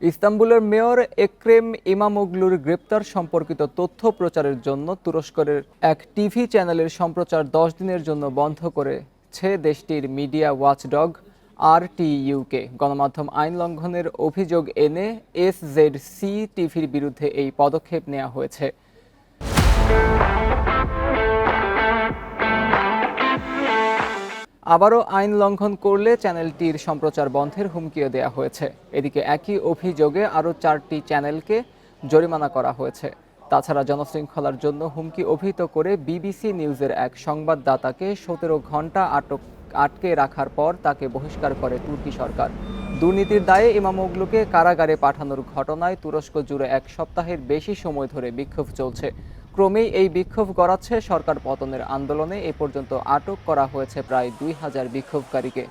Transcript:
ইস্তাম্বুলের mayor এক্রেম ইমামোগলুর গ্রেপ্তার সম্পর্কিত তথ্য প্রচারের জন্য তুরস্কের এক টিভি চ্যানেলের সম্প্রচার দশ দিনের জন্য বন্ধ করেছে দেশটির মিডিয়া ওয়াচডগ আর টিইউকে গণমাধ্যম আইন লঙ্ঘনের অভিযোগ এনে এস জেড সি টিভির বিরুদ্ধে এই পদক্ষেপ নেওয়া হয়েছে। আবারও আইন লঙ্ঘন করলে চ্যানেলটির সম্প্রচার বন্ধের হুমকিও দেওয়া হয়েছে। এদিকে একই অভিযোগে আরও চারটি চ্যানেলকে জরিমানা করা হয়েছে। তাছাড়া জনশৃঙ্খলার জন্য হুমকি অভিহিত করে বিবিসি নিউজের এক সংবাদদাতাকে সতেরো ঘণ্টা আটক আটকে রাখার পর তাকে বহিষ্কার করে তুর্কি সরকার। দুর্নীতির দায়ে ইমামোগলুকে কারাগারে পাঠানোর ঘটনায় তুরস্ক জুড়ে এক সপ্তাহের বেশি সময় ধরে বিক্ষোভ চলছে। ক্রমেই এই বিক্ষোভ গড়াচ্ছে সরকার পতনের আন্দোলনে। এ পর্যন্ত আটক করা হয়েছে প্রায় দুই হাজার বিক্ষোভকারীকে।